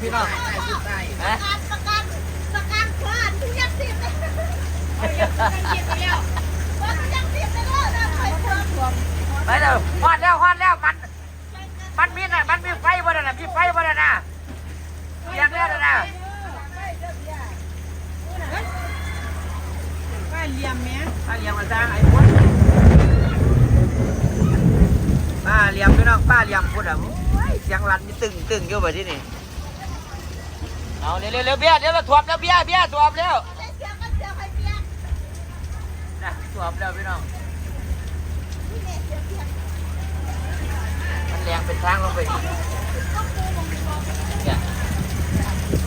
พี่น้องฮะประกันประกันพลาดทุกอย่างสิบเลยว่าทุกอย่างสิบเลยนะคอยความความไปเด้อฮอดแล้วฮอดแล้วมัน มันมีน่ะมันมีไฟบ่ได้น่ะมีไฟบ่ได้น่ะเรียกแล้วน่ะป้าเลียมแม่ป้าเลี้ยงมาสร้างไอ้พวกป้าเลี้ยงพี่น้องป้าเลี้ยงพุ่นอะเสียงรันนี่ตึงตึงอยู่แบบที่นี่ เอาเร็วเร็วเร็วเบี้ยเดี๋ยวเราถ่วมแล้วเบี้ยเบี้ยถ่วมแล้วเสียก็เสียใครเปียกนะถ่วมแล้วพี่น้องนี่เนี่ยเสียเปียกมันแรงเป็นทางลงไปอีกเนี่ย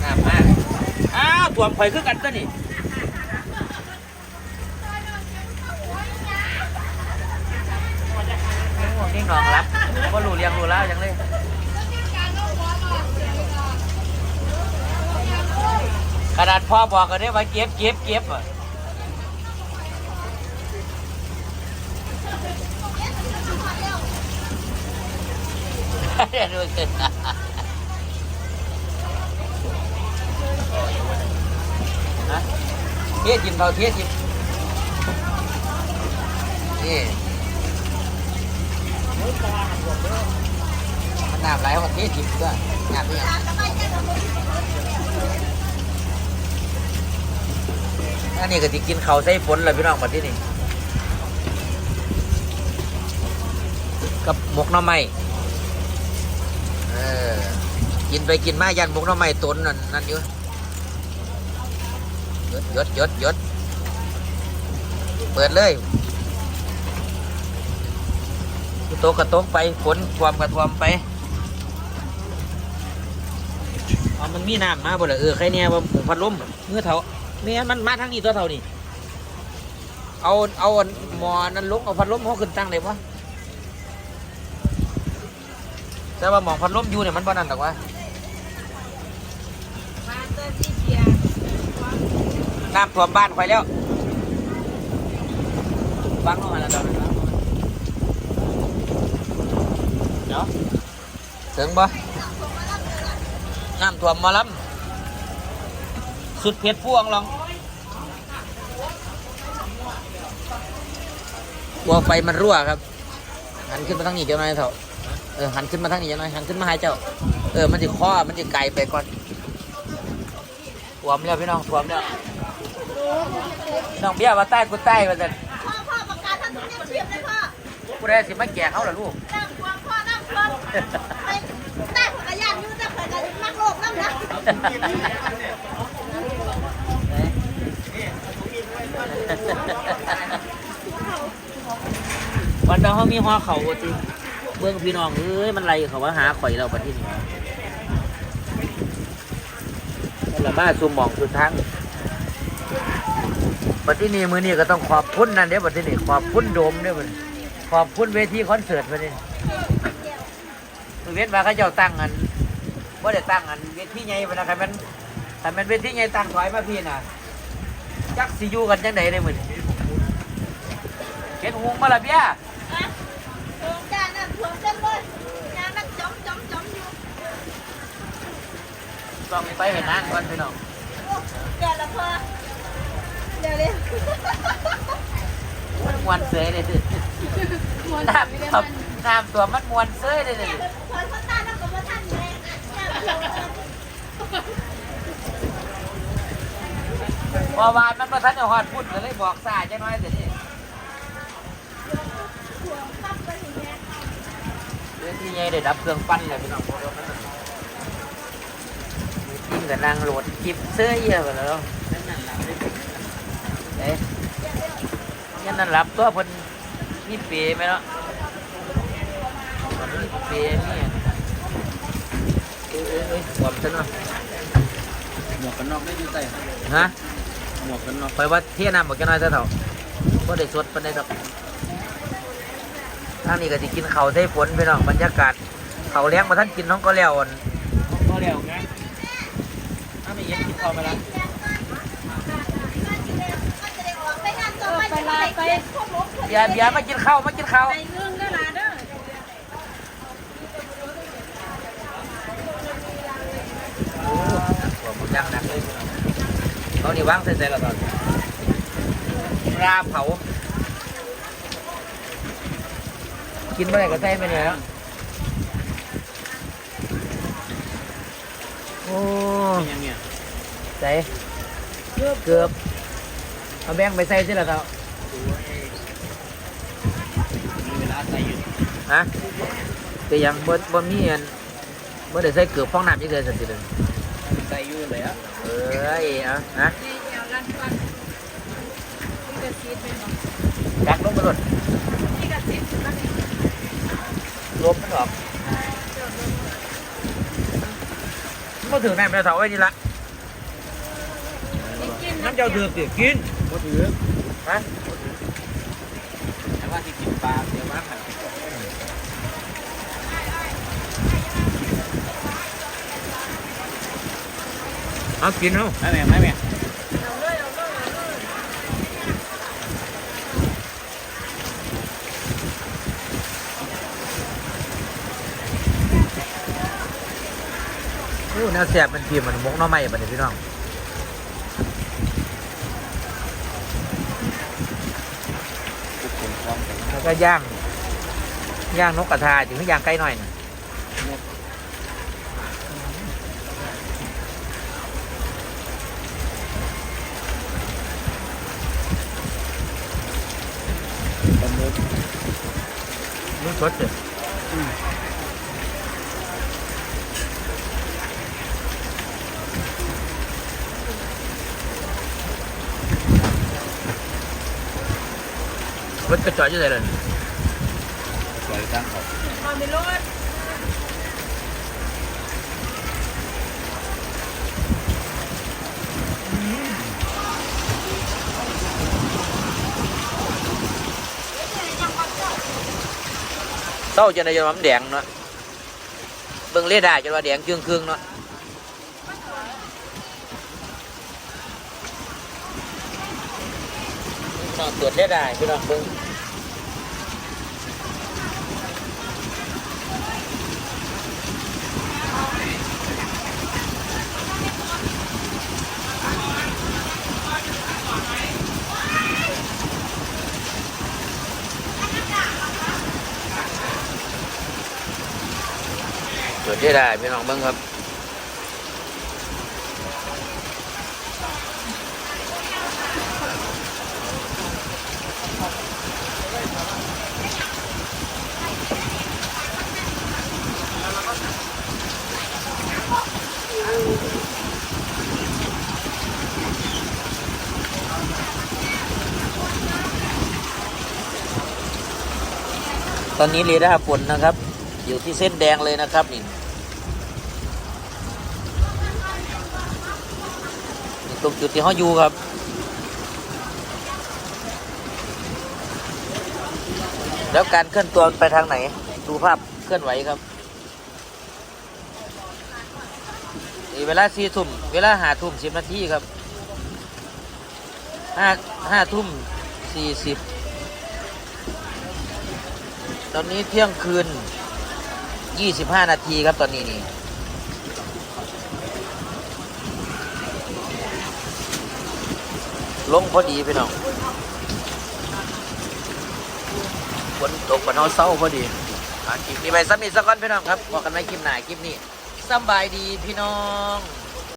น้ำมากอ้าวถ่วมข่อยคือกันตัวนี่นี่หนองรับก็รู้เรียงรู้แล้วยังเลย ขนาดพ่อบอกกันได้ว่าเก็บเก็บเก็บอะดูสิเทียจิมเขาเทียจิมนี่มันน้ำไหลของเทียจิมก็น้ำนี่ย อันนี้ก็ที่กินเขาวใส่ฝนเลยพี่น้องมาที่นี่กับหมกน่อไม้เออกินไปกินมายันหมกน่อไม้ตุนนั่นนั่นอยู่ยดยดยดยดเปิดเลยโต๊ะกระโต๊ะไปฝนความกระทวมไปเอามันมีน้ำมาบ่เลยเออใครเนี่ยว่าหมูพัดลมเมื่อเท่า เมียมันมาทางนี้ตัวเท่านี่เอาเอาอันหมอนั้นลุกเอาพัดลมเขาขึ้นตั้งเลยวะแต่ว่าหมองพัดลมอยู่เนี่ยมันบ่นั่นหรอกวะมาเตอร์ที่เพียน้ำท่วมบ้านไปแล้วฟังลงมาแล้วเดี๋ยวเดี๋ยวถึงบ่น้ำท่วมมาล้ำ สุดเพชรพวงลองกลัวไฟมันรั่วครับ หันขึ้นมาทางนี้เจ้าหน่อยเถอะเออหันขึ้นมาทางนี้เจ้าหน่อยหันขึ้นมาให้เจ้า เออมันจะข้อมันจะไกลไปก่อนท่วมแล้วพี่น้องท่วมแล้วพี่น้องเบี้ยว่าใต้กูใต้มาแต่พ่อพ่อประกันทั้งทุกอย่างสิบเลยพ่อกูได้สิมาแก่เขาเหรอลูกนั่งควงพ่อนั่งควงไปแต่ผักกระยานยูจะเคยกันนักโลกนั่งนะ วันนั้นเขามีหัวเขาจริงเบื้องพี่น้องเอ้ยมันไรเขาว่าหาข่อยเราประเทศนี้นั่นแหละบ้าซุ่มหมองสุดทั้งประเทศนี้มือนี้ก็ต้องขอบคุณนั่นเด้ประเทศนี้ขอบคุณโดมเด้มันขอบคุณเวทีคอนเสิร์ตประเทศมือเวทมาเขาเจ้าตั้งกันว่าได้ตั้งกันเวทีใหญ่ไปนะครับมันแต่มันเวทีใหญ่ตั้งถอยมาพี่น่ะ จักสิอยู่กันจังไหนเลยมือนี้เห็นหงมาละเบี้ยโรงการนั่งควงเต็มเลยงานนั่งจ้อมจ้อมจ้อมอยู่ต้องไปเห็นนางก่อนพี่น้องเดี๋ยวละพ่อเดี๋ยวเลยมันมวนเสยเลยสิน้ำครับน้ำตัวมันมวนเสยเลยสิคนคนตานั่งกับว่าท่านเลย พอวานมันมาทันจะหอดพุ่นเลยบอกสายจังน้อยสินี่เรื่องที่ใหญ่ได้ดับเครื่องปั้นเลยพี่น้องจิ้มกับนางโหลดจิบเสื้อเยอะไปแล้วเอ๊ะยันนั่นหลับตัวพนมีเปรย์ไหมเนาะมีเปรย์นี่เอ้ยเอ้ยเอ้ยความฉันเนาะหมวกกันน็อกได้อยู่ใส่ฮะ หมวกกันน็อกไปว่าเที่ยน้ำบอกกันหน่อยซะเถอะก็ได้สดปานใดดอกทางนี้ก็สิกินข้าวใส่ฝนพี่น้องบรรยากาศข้าวเลี้ยงมาท่านกินน้องก็แล้วอ่อนก็แล้วไงถ้าไม่เย็นกินข้าวไปแล้วไปลาไปเบียร์เบียร์มากินข้าวมากินข้าวไปเรื่องได้ละเด้อย่างหนักเลย เขานี่วางใส่ใส่ละตอนปลาเผา กินเมื่อไหร่ก็ใส่ไปเนี่ยแล้วโอ้เป็นยังเนี่ยใส่เกือบเกือบเอาแบ่งไปใส่สิละเต่ามีเวลาใส่อยู่ฮะแต่ยังบ่บ่มีอันบ่ได้ใส่เกือบฟองน้ำยี่เดือนสันติเลย ใส่อยู่เลยอะเอ้ยเอาฮะที่แอวลันปันที่กระซิบเป็นบอกจักลงไปหมดที่กระซิบมันรวมมันออกมาถึงแม่ไปเสาไว้นี่ละกินน้ำเจ้าถือติกินก็ถือฮะแต่ว่าที่กินปลาเดี๋ยวมาผัด เอากินเอาไม่แม่ไม่แม่โอ้แนวแสบมันพีมันมกหน้อไม้บัดนี้พี่น้องทุกคนพร้อมกันแล้วก็ย่าง ย่างนกกระทาถึงย่างไก่หน่อยน่ะ ปลาหมึก นุ่นสดเสร็จรถกระจอดอยู่ไหนเลยปล่อยตั้งเขามาไม่รถ เศร้าจนในจนมันแดงเนาะเบิ่งเลดาจนว่าแดงจึงครึ่งเนาะต้องตรวจเลดาพี่น้องเบิ่ง ตรวจเดาพี่น้องเบิ่งครับตอนนี้เรดาร์ฝนนะครับ อยู่ที่เส้นแดงเลยนะครับนี่ ตรงจุดที่เขาอยู่ครับแล้วการเคลื่อนตัวไปทางไหน ดูภาพเคลื่อนไหวครับเวลาสี่ทุ่มเวลาหาทุ่มสิบนาทีครับห้าห้าทุ่มสี่สิบตอนนี้เที่ยงคืน25นาทีครับตอนนี้นี่ ลงพอดีพี่น้องฝนตกปะเนาเศร้าพอดีอะคลิปนี้ไปซ้ำนี่สักก้อนพี่น้องครับบอกกันไว้คลิปหน้าคลิปนี้สำบายดีพี่น้อง